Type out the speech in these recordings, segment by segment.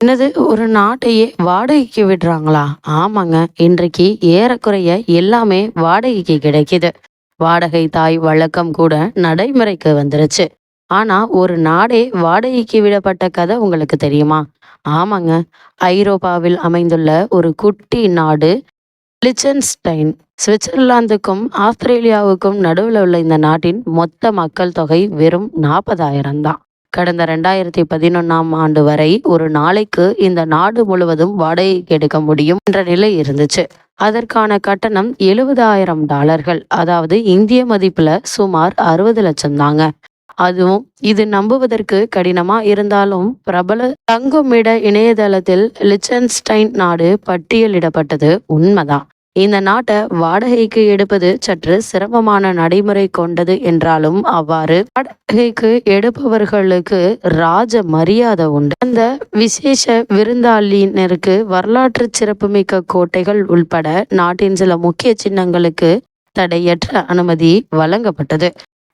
என்னது ஒரு நாட்டையே வாடகைக்கு விடுறாங்களா? ஆமாங்க இன்றைக்கு ஏறக்குறைய எல்லாமே வாடகைக்கு கிடைக்குது. வாடகை தாய் வழக்கம் கூட நடைமுறைக்கு வந்துருச்சு. ஆனா ஒரு நாடே வாடகைக்கு விடப்பட்ட கதை உங்களுக்கு தெரியுமா? ஆமாங்க ஐரோப்பாவில் அமைந்துள்ள ஒரு குட்டி நாடு லிச்சன்ஸ்டைன். சுவிட்சர்லாந்துக்கும் ஆஸ்திரேலியாவுக்கும் நடுவில் உள்ள இந்த நாட்டின் மொத்த மக்கள் தொகை வெறும் நாற்பதாயிரம் தான் கடந்த ரெண்டாயிரத்தி பதினொன்னாம் ஆண்டு வரை ஒரு நாளைக்கு இந்த நாடு முழுவதும் வாடகைக்கு எடுக்க முடியும் என்ற நிலை இருந்துச்சு. அதற்கான கட்டணம் எழுபதாயிரம் டாலர்கள். அதாவது இந்திய மதிப்புல சுமார் அறுபது லட்சம் தாங்க. அதுவும் இது நம்புவதற்கு கடினமா இருந்தாலும் பிரபல தங்குமிட இணையதளத்தில் லிச்சன்ஸ்டைன் நாடு பட்டியலிடப்பட்டது உண்மைதான். இந்த நாட்டை வாடகைக்கு எடுப்பது சற்று சிரமமான நடைமுறை கொண்டது என்றாலும் அவ்வாறு வாடகைக்கு எடுப்பவர்களுக்கு ராஜ மரியாதை உண்டு. அந்த விசேஷ விருந்தாளினருக்கு வரலாற்று சிறப்புமிக்க கோட்டைகள் உள்பட நாட்டின் சில முக்கிய சின்னங்களுக்கு தடையற்ற அனுமதி வழங்கப்பட்டது.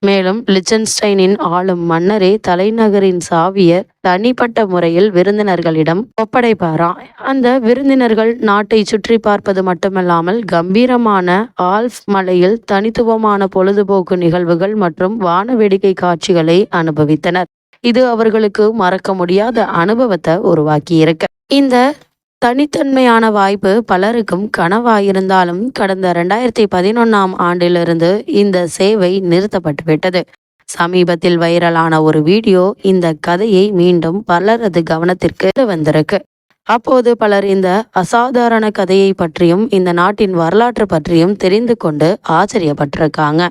மேலும் லிச்சன்ஸ்டைனின் ஆளும் மன்னரே தலைநகரின் சாவிய தனிப்பட்ட முறையில் விருந்தினர்களிடம் ஒப்படைப்பாராம் அந்த விருந்தினர்கள் நாட்டை சுற்றி பார்ப்பது மட்டுமல்லாமல் கம்பீரமான ஆல்ஃப் மலையில் தனித்துவமான பொழுதுபோக்கு நிகழ்வுகள் மற்றும் வான வேடிக்கை காட்சிகளை அனுபவித்தனர். இது அவர்களுக்கு மறக்க முடியாத அனுபவத்தை உருவாக்கியிருக்க. இந்த தனித்தன்மையான வாய்ப்பு பலருக்கும் கனவாயிருந்தாலும் கடந்த ரெண்டாயிரத்தி பதினொன்னாம் ஆண்டிலிருந்து இந்த சேவை நிறுத்தப்பட்டுவிட்டது. சமீபத்தில் வைரலான ஒரு வீடியோ இந்த கதையை மீண்டும் பலரது கவனத்திற்கு வந்திருக்கு. அப்போது பலர் இந்த அசாதாரண கதையை பற்றியும் இந்த நாட்டின் வரலாற்று பற்றியும் தெரிந்து கொண்டு ஆச்சரியப்பட்டிருக்காங்க.